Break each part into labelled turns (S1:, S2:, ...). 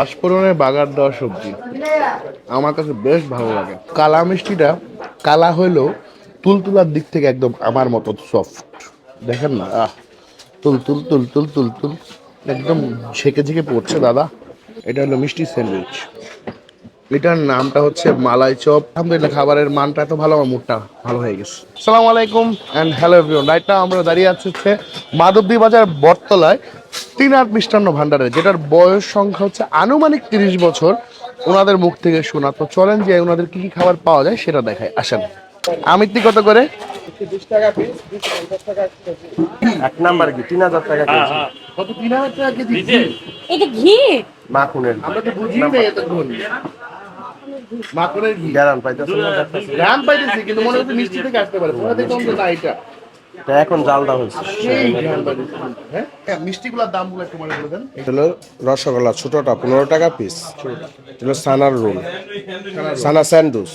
S1: পাঁচফোড়নের বাগার দেওয়া সবজি আমার কাছে বেশ ভালো লাগে। কালা মিষ্টিটা কালা হইলেও তুলতুলার দিক থেকে একদম আমার মতো সফট দেখেন না? আহ তুল তুল তুল তুল তুল তুল একদম ঝেঁকে ঝেঁকে পড়ছে, দাদা। এটা হলো মিষ্টি স্যান্ডউইচ। এটার নামটা হচ্ছে মালাই চপ। আলহামদুলিল্লাহ, খাবারের মানটা এত ভালো, আমার মুডটা ভালো হয়ে গেছে। সালাম আলাইকুম and hello everyone right now আমরা দাঁড়িয়ে আছি হচ্ছে মাধবদী বাজার বটতলায়। তিন আট মিষ্টান্ন ভান্ডারে যেটার বয়স সংখ্যা হচ্ছে আনুমানিক তিরিশ বছর ওনাদের মুখ থেকে শোনা। তো চলেন যে ওনাদের কি কি খাবার পাওয়া যায় সেটা দেখায় আসেন। আমিত্তি কত করে?
S2: এক নাম্বার কি? তিন হাজার টাকা
S1: কত? তিন হাজার টাকা কেজি
S3: এটা ঘি?
S2: মাখুনের
S1: আমরা তো বুঝি না এতক্ষণ মাকড়ের ঘি?
S2: গ্যারান পাইতেছেন না দেখতেছেন?
S1: গ্রাম পাইতেছি কিন্তু মনে হচ্ছে মিষ্টি থেকে আসতে পারে। পরে যে না এটা।
S2: এখন জালটা হয়েছে।
S1: হ্যাঁ মিষ্টিগুলোর দামগুলো একটু মনে করে দেন
S2: এটা হলো রসগোল্লা ছোটটা পনেরো টাকা পিস হলো সানার রোল। সানা
S1: স্যান্ডউইচ।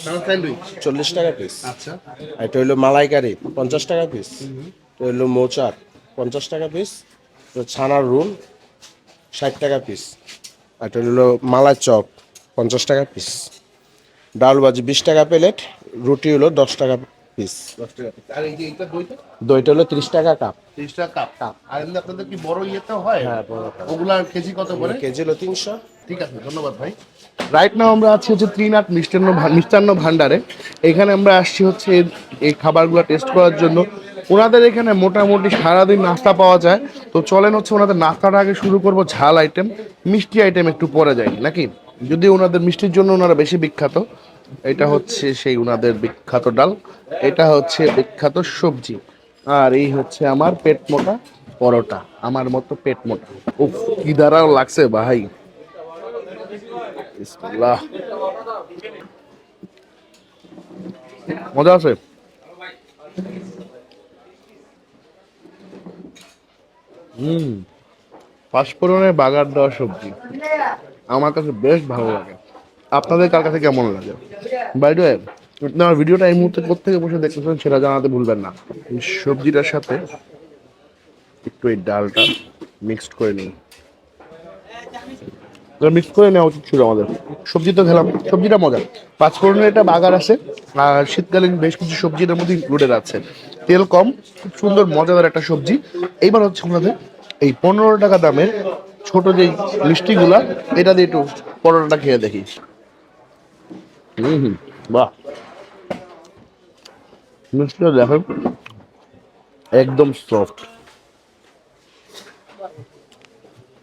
S2: চল্লিশ টাকা পিস
S1: আচ্ছা।
S2: আর এটা হলো মালাইকারি পঞ্চাশ টাকা পিস এটা হলো মোচার পঞ্চাশ টাকা পিস ছানার রোল ষাট টাকা পিস আর এটা হলো মালাই চপ পঞ্চাশ টাকা পিস ডাল ভাজি বিশ টাকা প্লেট রুটি হলো দশ টাকা পিস।
S1: আর এই যে এইটা দইটা?
S2: দইটা হলো তিরিশ টাকা কাপ
S1: তিরিশ টাকা কাপ কাপ আর এমনি আপনাদের কি বড় ইয়েতেও হয়?
S2: হ্যাঁ, বড়
S1: ওগুলার কেজি কত করে?
S2: কেজি হলো তিনশো।
S1: ঠিক আছে ধন্যবাদ ভাই। রাইট নাও আমরা আছি হচ্ছে ত্রিনাথ মিষ্টান্ন মিষ্টান্ন ভান্ডারে। এখানে আমরা আসছি হচ্ছে এই- খাবারগুলো টেস্ট করার জন্য। ওনাদের এখানে মোটামুটি সারাদিন নাস্তা পাওয়া যায়। তো চলেন হচ্ছে ওনাদের নাস্তাটা আগে শুরু করব ঝাল আইটেম মিষ্টি আইটেম একটু পরে যায় নাকি? যদি ওনাদের মিষ্টির জন্য ওনারা বেশি বিখ্যাত। এটা হচ্ছে সেই উনাদের বিখ্যাত ডাল, এটা হচ্ছে বিখ্যাত সবজি, আর এই হচ্ছে আমার পেট মোটা পরোটা, আমার মতো পেট মোটা। উফ, কি দাঁড়াও লাগছে ভাই। মজা আছে? হুম পাঁচফোড়নের বাগার দেওয়া সবজি। আমার কাছে বেশ ভালো লাগে। আপনাদের কার কাছে কেমন লাগে? বাইরে আপনার ভিডিওটা এই মুহূর্তে কোথেকে বসে দেখতেছেন সেটা জানাতে ভুলবেন না। সবজিটার সাথে একটু এই ডালটা মিক্সড করে নিই মিক্স করে নেওয়া উচিত ছিল আমাদের। সবজি তো খেলাম, সবজিটা মজা। পাঁচফোড়নের একটা বাগার আছে, আর শীতকালীন বেশ কিছু সবজির মধ্যে ইনক্লুডেড আছে। তেল কম, খুব সুন্দর, মজাদার একটা সবজি। এইবার হচ্ছে আমাদের এই পনেরো টাকা দামের ছোট যেই মিষ্টিগুলা, এটা দিয়ে একটু পরোটাটা খেয়ে দেখি। হুম হুম। বাহ। মিষ্টিটা দেখেন একদম সফট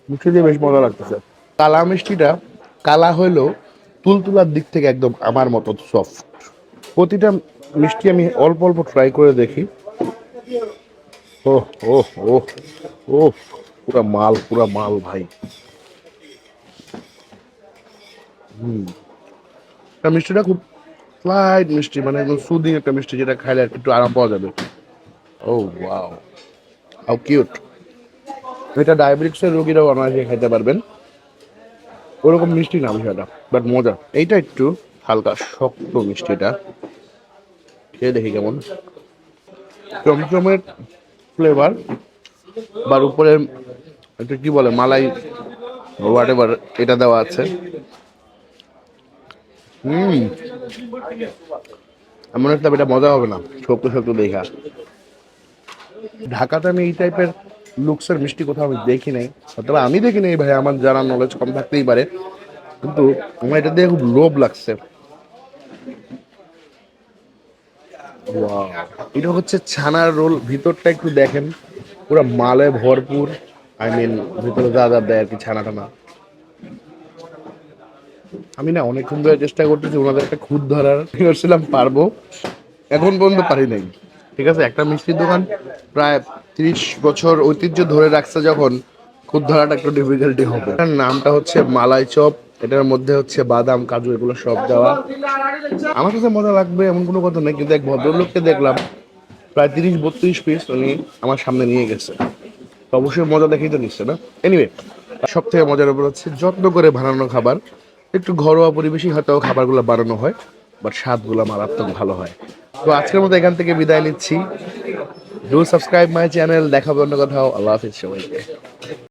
S1: মিষ্টি দিয়ে বেশ মজা লাগতেছে। কালা মিষ্টিটা, কালা হইলেও তুলতুলার দিক থেকে একদম আমার মতো সফট প্রতিটা মিষ্টি আমি অল্প অল্প ট্রাই করে দেখি। ও ও ও ও পুরা মাল পুরা মাল ভাই। হুম। এটা মিষ্টিটা খুব লাইট মিষ্টি মানে একদম সুদিং একটা মিষ্টি যেটা খাইলে একটু আরাম পাওয়া যাবে। ও ওয়াও হাউ কিউট এটা ডায়াবেটিক্সের রোগীরাও অনায়াসে খাইতে পারবেন। ওরকম মিষ্টি না বিষয়টা বাট মজা। এইটা একটু হালকা, শক্ত মিষ্টিটা। খেয়ে দেখি কেমন। চমচমের ফ্লেভার বা উপরে একটু কি বলে, মালাই হোয়াট এভার এটা দেওয়া আছে। হুম। এমন একটা এটা মজা হবে না শক্ত শক্ত দেখা। ঢাকাতে আমি এই টাইপের লুকসের মিষ্টি কোথাও আমি দেখি নাই। তবে আমি দেখি নাই ভাই, আমার জানার নলেজ কম থাকতেই পারে। কিন্তু আমার এটা দিয়ে খুব লোভ লাগছে। এটা হচ্ছে ছানার রোল, ভিতরটা একটু দেখেন। পুরো মালে ভরপুর। আই মিন ভিতরে যা দেয় আর কি ছানা টানা আমি না অনেকক্ষণ ধরে চেষ্টা করতেছি ওনাদের একটা খুদ ধরার। ভেবেছিলাম পারব। এখন পর্যন্ত পারি নাই। ঠিক আছে, একটা মিষ্টির দোকান প্রায় তিরিশ বছর ঐতিহ্য ধরে রাখছে যখন খুদ ধরাটা একটু ডিফিকাল্টি হবে। নামটা হচ্ছে মালাই চপ। এটার মধ্যে হচ্ছে বাদাম, কাজু, এগুলো সব দেওয়া। আমার কাছে মজা লাগবে এমন কোনো কথা নেই, কিন্তু এক ভদ্রলোককে দেখলাম, প্রায় তিরিশ বত্রিশ পিস উনি আমার সামনে নিয়ে গেছে। তো অবশ্যই মজা দেখেই তো নিচ্ছে না। এনিওয়ে সব থেকে মজার ব্যাপার হচ্ছে যত্ন করে বানানো খাবার। একটু ঘরোয়া পরিবেশেই হয়তো খাবারগুলো বানানো হয় বাট স্বাদগুলো মারাত্মক ভালো হয়। তো আজকের মতো এখান থেকে বিদায় নিচ্ছি। ডু সাবস্ক্রাইব মাই চ্যানেল দেখাবো অন্য কোথাও। আল্লাহ হাফিজ সবাইকে।